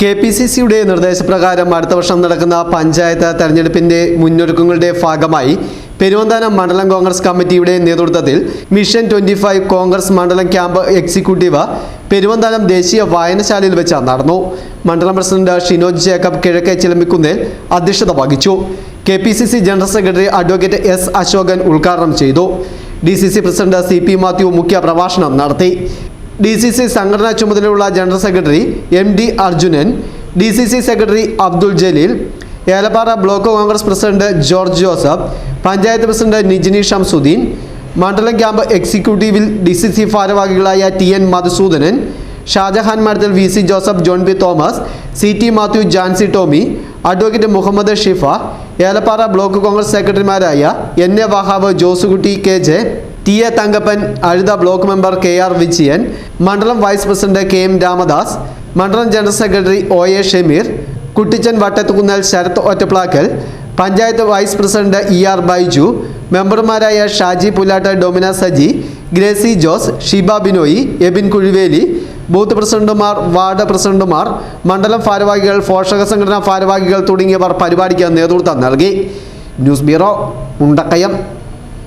K P C സിയുടെ നിർദ്ദേശപ്രകാരം അടുത്ത വർഷം നടക്കുന്ന പഞ്ചായത്ത് തെരഞ്ഞെടുപ്പിന്റെ മുന്നൊരുക്കങ്ങളുടെ ഭാഗമായി പെരുവന്താനം മണ്ഡലം കോൺഗ്രസ് കമ്മിറ്റിയുടെ നേതൃത്വത്തിൽ മിഷൻ ട്വന്റി ഫൈവ് കോൺഗ്രസ് മണ്ഡലം ക്യാമ്പ് എക്സിക്യൂട്ടീവ് പെരുവന്താനം ദേശീയ വായനശാലയിൽ വെച്ച് നടന്നു. മണ്ഡലം പ്രസിഡന്റ് ഷിനോജ് ജേക്കബ് കിഴക്കേ ചിലമ്പിക്കുന്നേൽ അധ്യക്ഷത വഹിച്ചു. K P C C general secretary advocate S Ashokan ഉദ്ഘാടനം ചെയ്തു. D C C president C P Mathew മുഖ്യ പ്രഭാഷണം നടത്തി. ഡി സി സി സംഘടനാ ചുമതലയുള്ള general secretary M D Arjunan D C C secretary Abdul Jaleel Elappara block Congress president George Joseph panchayat president Nijini Shamsuddin മണ്ഡലം camp എക്സിക്യൂട്ടീവിൽ D C C ഭാരവാഹികളായ T N Madhusudanan Shajahan Marathil V C Joseph John B Thomas C T Mathew Jancy Tomy advocate Muhammad Shifa Elappara block Congress സെക്രട്ടറിമാരായ N A Wahab Josekutty K J T A Thankappan Azhutha block member K R Vijayan മണ്ഡലം vice president K M Ramadas മണ്ഡലം general secretary O A Shameer Kuttichan Vattathukunnel Sarath Ottaplackal panchayat vice president E R Baiju മെമ്പർമാരായ Shaji Pullattu Domina Saji Gracy Jose Shiba Binoy Ebin Kuzhiveli booth പ്രസിഡന്റുമാർ ward പ്രസിഡന്റുമാർ മണ്ഡലം ഭാരവാഹികൾ പോഷക സംഘടനാ ഭാരവാഹികൾ തുടങ്ങിയവർ പരിപാടിക്ക് നേതൃത്വം നൽകി. News bureau Mundakayam.